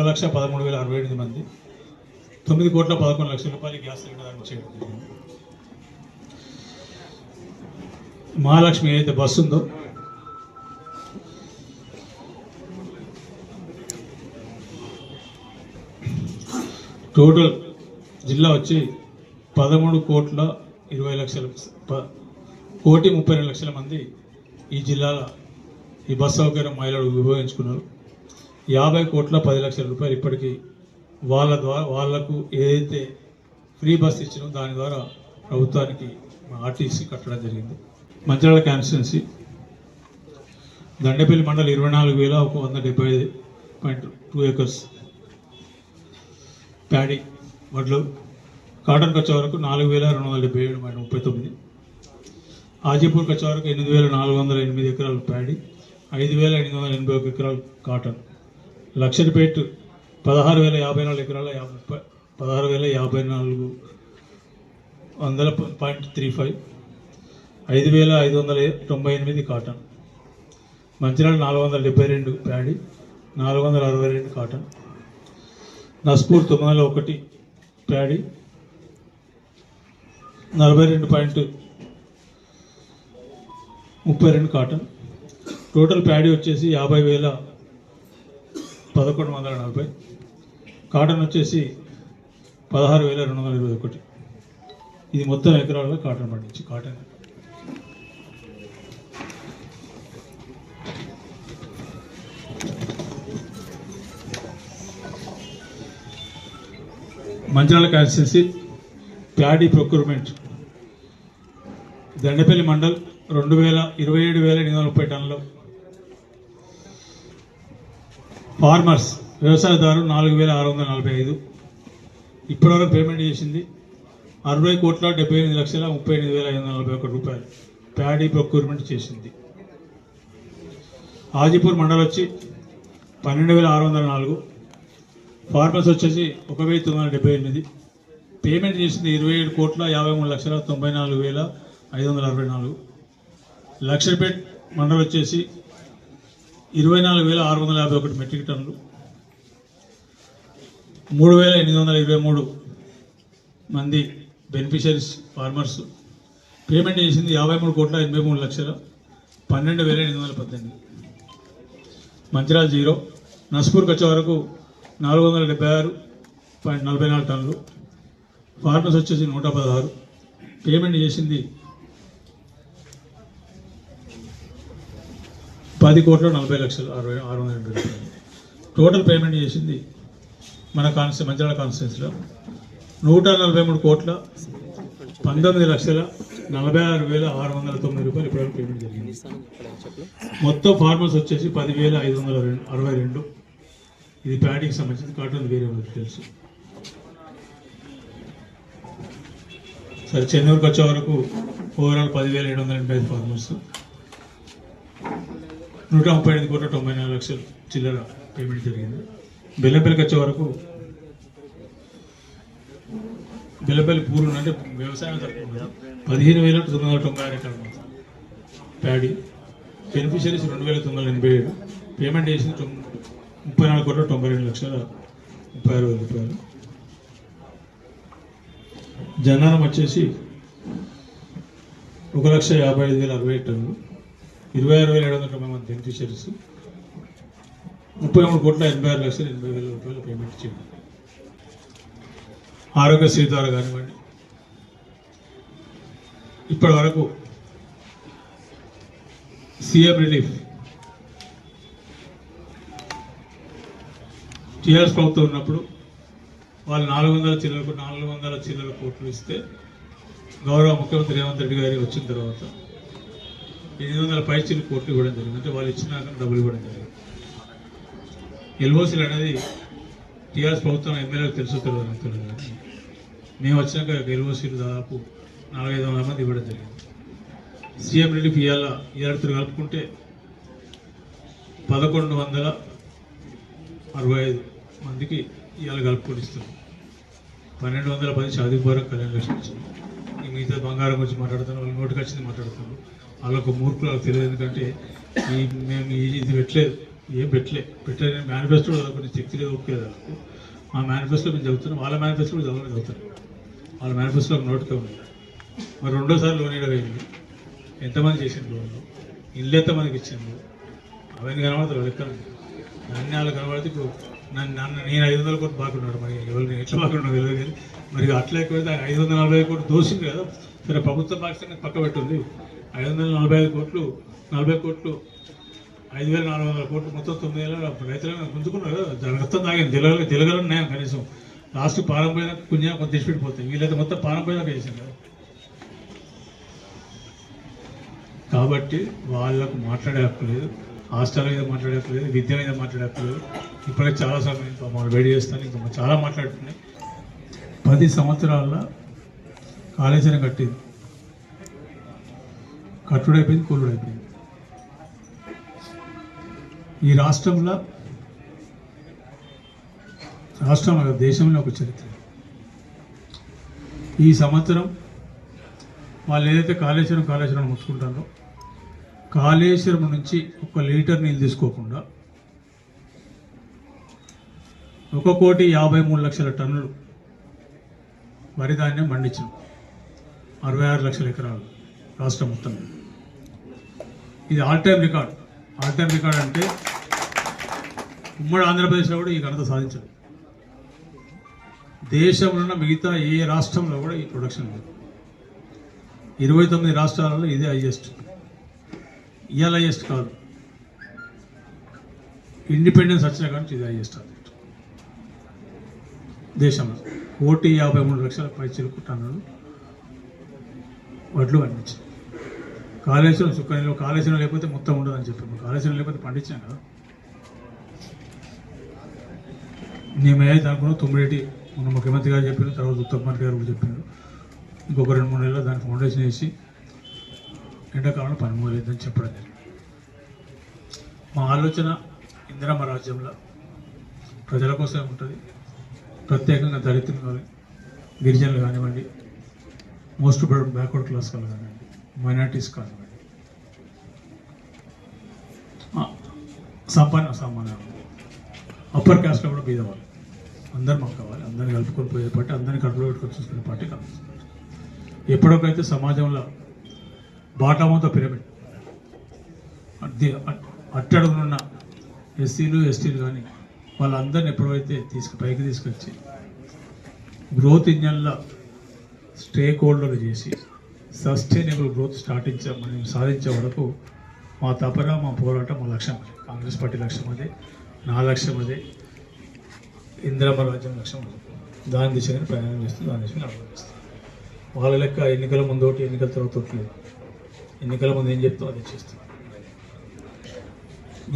ఒక లక్ష పదమూడు వేల అరవై ఎనిమిది మంది. తొమ్మిది కోట్ల పదకొండు లక్షల రూపాయలు గ్యాస్ సిలిండర్ దానికి చేయడం జరిగింది. మహాలక్ష్మి ఏదైతే బస్సు ఉందో టోటల్ జిల్లా వచ్చి పదమూడు కోట్ల ఇరవై లక్షల కోటి ముప్పై రెండు లక్షల మంది ఈ జిల్లాలో ఈ బస్ సౌకర్యం మహిళలు ఉపయోగించుకున్నారు. యాభై కోట్ల పది లక్షల రూపాయలు ఇప్పటికీ వాళ్ళ ద్వారా వాళ్ళకు ఏదైతే ఫ్రీ బస్ ఇచ్చినో దాని ద్వారా ప్రభుత్వానికి ఆర్టీసీ కట్టడం జరిగింది. మంచిర్యాల కాన్స్టిట్యున్సీ. దండపల్లి మండలం ఇరవై నాలుగు వేల ఒక వంద డెబ్బై ఐదు పాయింట్ టూ ఏకర్స్ ప్యాడీ వడ్లు. కాటన్ వచ్చే వరకు నాలుగు వేల రెండు వందల డెబ్బై ఏడు పాయింట్ ముప్పై తొమ్మిది. ఆజీపూర్కి వచ్చే వరకు ఎనిమిది వేల నాలుగు వందల ఎనిమిది ఎకరాలు ప్యాడీ ఐదు వేల ఎనిమిది వందల ఎనభై ఒక ఎకరాలు కాటన్. లక్షడిపేట పదహారు వేల యాభై నాలుగు ఎకరాల యాభై పదహారు వేల యాభై నాలుగు వందల పాయింట్ త్రీ ఫైవ్ ఐదు వేల ఐదు వందల తొంభై ఎనిమిది కాటన్. మంచిర్యాల నాలుగు వందల డెబ్బై రెండు ప్యాడీ నాలుగు వందల అరవై రెండు కాటన్. నస్పూర్ తొమ్మిది వందల ఒకటి ప్యాడీ నలభై రెండు పాయింట్ ముప్పై రెండు కాటన్. టోటల్ ప్యాడీ వచ్చేసి యాభై వేల పదకొండు వందల నలభై. కాటన్ వచ్చేసి పదహారు వేల రెండు వందల ఇరవై ఒకటి. ఇది మొత్తం ఎకరాల్లో కాటన్ పండించి cotton. Mancherial constituency paddy procurement. Dandepalli mandal రెండు వేల ఇరవై ఏడు వేల ఎనిమిది వందల ముప్పై టన్నులు. ఫార్మర్స్ వ్యవసాయదారులు నాలుగు వేల ఆరు వందల నలభై ఐదు. ఇప్పటివరకు పేమెంట్ చేసింది అరవై కోట్ల డెబ్బై ఎనిమిది లక్షల ముప్పై ఎనిమిది వేల ఐదు వందల నలభై ఒకటి రూపాయలు. ప్యాడీ ప్రొక్యూర్మెంట్ చేసింది. హాజీపూర్ మండల్ వచ్చి పన్నెండు వేల ఆరు వందల నాలుగు. ఫార్మర్స్ వచ్చేసి ఒక వెయ్యి తొమ్మిది వందల డెబ్బై ఎనిమిది. పేమెంట్ చేసింది ఇరవై ఏడు కోట్ల యాభై మూడు లక్షల తొంభై నాలుగు వేల ఐదు వందల అరవై నాలుగు. లక్షపేట్ మండలం వచ్చేసి ఇరవై నాలుగు వేల ఆరు వందల యాభై ఒకటి మెట్రిక్ టన్నులు మూడు వేల ఎనిమిది వందల ఇరవై మూడు మంది బెనిఫిషరీస్ ఫార్మర్స్. పేమెంట్ చేసింది యాభై మూడు కోట్ల ఎనభై మూడు లక్షల పన్నెండు వేల ఎనిమిది వందల పద్దెనిమిది. మంచిర్యాల జీరో నస్పూర్కి వచ్చే వరకు నాలుగు వందల డెబ్బై ఆరు పాయింట్ నలభై నాలుగు టన్నులు. ఫార్మర్స్ వచ్చేసి నూట పదహారు. పేమెంట్ చేసింది పది కోట్ల నలభై లక్షలు అరవై ఆరు వందల ఎనభై లక్షలు. టోటల్ పేమెంట్ చేసింది మన కాన్స్టి మంచిర్యాల కాన్స్టిట్యూన్సీలో. నూట నలభై మూడు కోట్ల పంతొమ్మిది లక్షల నలభై ఆరు వేల ఆరు వందల తొమ్మిది రూపాయలు ఇప్పటివరకు పేమెంట్ జరిగింది. మొత్తం ఫార్మర్స్ వచ్చేసి పదివేల ఐదు వందల రెండు అరవై రెండు. ఇది ప్యాడీకి సంబంధించింది కాటన్ వేరే వాళ్ళకి తెలుసు. సరే చెన్నూరుకి వచ్చే వరకు ఓవరాల్ పదివేల ఏడు వందల ఎనభై ఐదు ఫార్మర్స్ నూట ముప్పై ఐదు కోట్ల తొంభై నాలుగు లక్షలు చిల్లర పేమెంట్ జరిగింది. బెల్లంపల్లికి వచ్చే వరకు బెల్లంపల్లి పూర్వం అంటే వ్యవసాయం తక్కువ పదిహేను వేల తొమ్మిది వందల తొంభై ఆరు ఎకరాలు ప్యాడీ. బెనిఫిషరీస్ రెండు వేల తొమ్మిది వందల ఎనభై ఏడు. పేమెంట్ చేసిన ముప్పై నాలుగు కోట్ల తొంభై రెండు లక్షల ముప్పై ఆరు వేల రూపాయలు. జనారం వచ్చేసి ఒక లక్ష యాభై ఐదు వేల అరవై టన్నులు. ఇరవై ఆరు వేల ఏడు వందల తొంభై మంది బెనిఫిషరీస్ ముప్పై మూడు కోట్ల ఎనభై ఆరు లక్షల ఎనభై వేల రూపాయలు పేమెంట్ చేయండి ఆరోగ్యశ్రీ ద్వారా కానివ్వండి. ఇప్పటి వరకు సీఎం రిలీఫ్ టీఆర్ఎస్ ప్రభుత్వం ఉన్నప్పుడు వాళ్ళు నాలుగు వందల చిల్లరకు నాలుగు వందల చిల్లర కోట్లు ఇస్తే గౌరవ ముఖ్యమంత్రి రేవంత్ రెడ్డి గారి వచ్చిన తర్వాత ఎనిమిది వందల పై కోట్లు ఇవ్వడం జరిగింది. అంటే వాళ్ళు ఇచ్చినాక డబ్బులు ఇవ్వడం జరిగింది. ఎల్ఓసీలు అనేది టీఆర్ఎస్ ప్రభుత్వం ఎమ్మెల్యేలకు తెలుసు తెలియదు మేము వచ్చినాక ఎల్ఓసీలు దాదాపు నాలుగైదు వందల మంది ఇవ్వడం జరిగింది. సీఎం రిలీఫ్ ఇవాళ ఇద్దరు కలుపుకుంటే పదకొండు వందల అరవై ఐదు మందికి ఇవాళ కలుపుకొని ఇస్తున్నాం పన్నెండు వందల పది చదువు వరకు కళ్యాణ లక్ష్మి మిగతా బంగారం గురించి మాట్లాడుతున్నాం వాళ్ళు నోటికి వచ్చింది మాట్లాడుతున్నారు. వాళ్ళకు మూర్ఖులకు తెలియదు ఎందుకంటే ఈ మేము ఇది పెట్టలేదు. ఏం పెట్టలే. పెట్టలే మేనిఫెస్టో కొన్ని శక్తి లేదు ఓకే వాళ్ళకు. మా మేనిఫెస్టో మేము చదువుతున్నాం. వాళ్ళ మేనిఫెస్టో కూడా చదవడం చదువుతున్నాం వాళ్ళ మేనిఫెస్టో నోటికే ఉంది. మరి రెండోసారి లోన్ ఇవ్వగలిగింది ఎంతమంది చేసింది లోన్లు ఇల్లు ఎంతమందికి ఇచ్చింది అవన్నీ కనబడతారు లెక్క వాళ్ళు కనబడితే ఇప్పుడు నన్ను నన్ను నేను ఐదు వందల కోట్లు బాగున్నాడు మరి. ఎవరు ఎట్లా బాగున్నాడు తెలియదు కానీ మరి అట్లా ఎక్కువైతే ఐదు వందల నలభై కోట్లు దోషింది కదా. సరే ప్రభుత్వ పాకిస్తాన్ పక్క పెట్టుంది ఐదు వందల నలభై ఐదు కోట్లు నలభై కోట్లు ఐదు వేల నాలుగు వందల కోట్లు మొత్తం తొమ్మిది వేల రైతులను గుంజుకున్నారు. దాని మొత్తం తాగింది తెలుగు తెలుగులో న్యాయం కనీసం. లాస్ట్ పారం పోయినా పుణ్యం కొంత తెచ్చి వీళ్ళైతే మొత్తం పారం పోయినాక చేసింది కాబట్టి వాళ్ళకు మాట్లాడే హక్కు లేదు హాస్టల్ మీద మాట్లాడే హక్కు లేదు విద్య మీద మాట్లాడే హక్కు లేదు. ఇప్పటికే చాలా సమయం ఇంకా మనం వేడి చేస్తాను ఇంకా చాలా మాట్లాడుతున్నాయి. పది సంవత్సరాల కాళేశ్వరం కట్టింది. కట్టుడైపోయింది కూలుడైపోయింది ఈ రాష్ట్రంలో రాష్ట్రంలో దేశంలో ఒక చరిత్ర. ఈ సంవత్సరం వాళ్ళు ఏదైతే కాళేశ్వరం కాళేశ్వరం ముచ్చుకుంటారో కాళేశ్వరం నుంచి ఒక లీటర్ నీళ్ళు తీసుకోకుండా ఒక కోటి యాభై మూడు లక్షల టన్నులు వరి ధాన్యం పండించాం అరవై ఆరు లక్షల ఎకరాలు. రాష్ట్రం మొత్తం. ఇది all time record all time record అంటే ఉమ్మడి ఆంధ్రప్రదేశ్లో కూడా ఈ ఘనత సాధించారు. దేశంలో ఉన్న మిగతా ఏ రాష్ట్రంలో కూడా ఈ ప్రొడక్షన్ లేదు. ఇరవై తొమ్మిది రాష్ట్రాలలో ఇదే హైయెస్ట్ ఇవాళ హైయెస్ట్ కాదు. ఇండిపెండెన్స్ వచ్చిన కానీ ఇది హైయెస్ట్ దేశంలో కోటి యాభై మూడు లక్షల పై చిలుకు వడ్లు పండించారు. కాళేశ్వరం సుఖంలో కాళేశ్వరం లేకపోతే మొత్తం ఉండదని చెప్పాము. కాళేశ్వరం లేకపోతే పండించాం కదా. మేమైతే అనుకున్నాం తొమ్మిది మన ముఖ్యమంత్రి గారు చెప్పారు తర్వాత ఉత్తమ్ కుమార్ గారు కూడా చెప్పారు. ఇంకొక రెండు మూడు నెలలు దాని ఫౌండేషన్ వేసి ఎండాకాలంలో పని మూలేదని చెప్పడం జరిగింది. మా ఆలోచన ఇందిరమ్మ రాజ్యంలో ప్రజల కోసమే ఉంటుంది. ప్రత్యేకంగా దళితులు కానీ గిరిజనులు కానివ్వండి మోస్ట్ బ్యాక్వర్డ్ క్లాస్ వాళ్ళు కానివ్వండి. మైనార్టీస్ కానివ్వండి. ఆ, సంపన్న సామాన్య అప్పర్ క్యాస్ట్లో కూడా బీదవాళ్ళు అందరు మాకు కావాలి. అందరిని కలుపుకొని పోయే పార్టీ అందరిని కడుపులో పెట్టుకొని చూసుకునే పార్టీ కావాలి ఎప్పటికైతే సమాజంలో బాటమంతో పిరమిడ్ అట్- అట్టడుగునున్న ఎస్సీలు ఎస్టీలు కానీ వాళ్ళందరిని ఎప్పుడైతే తీసుకు పైకి తీసుకొచ్చి గ్రోత్ ఇంజన్ల స్టేక్ హోల్డర్లు చేసి సస్టైనబుల్ గ్రోత్ స్టార్టించే మనం సాధించే వరకు మా తపన మా పోరాటం మా లక్ష్యం అదే. కాంగ్రెస్ పార్టీ లక్ష్యం అదే. నా లక్ష్యం అదే. ఇందిరమ్మ రాజ్యం లక్ష్యం అదే. దాని దిశగానే ప్రయాణం చేస్తూ దాని దిశగా అనుభవిస్తాం వాళ్ళ లెక్క ఎన్నికల ముందు ఒకటి ఎన్నికల తర్వాత ఒకటి లేదు. ఎన్నికల ముందు ఏం చెప్తాం అదే చేస్తాం.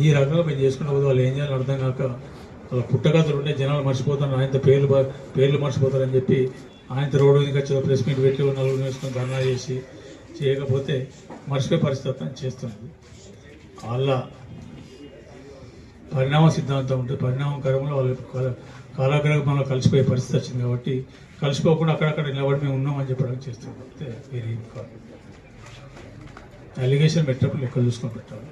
ఈ రకంగా మేము చేసుకున్న వాళ్ళు ఏం చేయాలో అర్థం కాక వాళ్ళ పుట్టగతులు ఉంటే జనాలు మర్చిపోతారు. ఆయనతో పేర్లు పేర్లు మర్చిపోతారని చెప్పి ఆయన రోడ్డు మీదకి ప్రెస్ మీట్ పెట్టి నలుగురు వేసుకొని ధర్నా చేసి చేయకపోతే మర్చిపోయే పరిస్థితి అని వాళ్ళ పరిణామ సిద్ధాంతం ఉంటుంది పరిణామం క్రమంలో వాళ్ళ కాలాగ్రహంలో కలిసిపోయే పరిస్థితి వచ్చింది కాబట్టి కలిసిపోకుండా అక్కడక్కడ నిలబడి మేము ఉన్నామని చెప్పడానికి చేస్తున్నాం అంతే వేరే ఏం కాదు. అలిగేషన్ పెట్టినప్పుడు లెక్కలు చూసుకొని పెట్టాలి.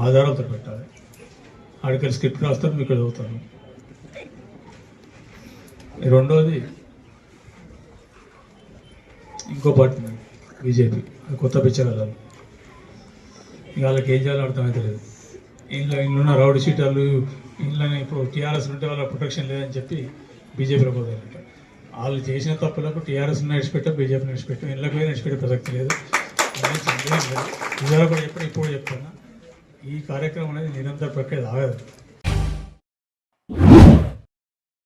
ఆధారాలతో పెట్టాలి. ఆడికల్ స్క్రిప్ట్ రాస్తాను మీకు చదువుతాను. రెండోది ఇంకో పార్టీ బీజేపీ. కొత్త పిక్చర్ వెళ్ళాలి ఇక వాళ్ళకి ఏం చేయాలో అర్థమైతే లేదు. ఇంట్లో ఇంట్లో రౌడీ సీటర్లు ఇంట్లోనే ఇప్పుడు టీఆర్ఎస్ ఉంటే వాళ్ళ ప్రొటెక్షన్ లేదని చెప్పి బీజేపీలో పోతారంట వాళ్ళు చేసిన తప్పులకు టీఆర్ఎస్ నడిచిపెట్టాం బీజేపీ నడిచిపెట్టాం. ఇళ్ళకి పోయి నడిచిపెట్టే ప్రసక్తి లేదు. అదే కూడా చెప్పిన ఇప్పుడు చెప్తున్నా. ఈ కార్యక్రమం అనేది నిరంతర ప్రక్రియ ఆగదు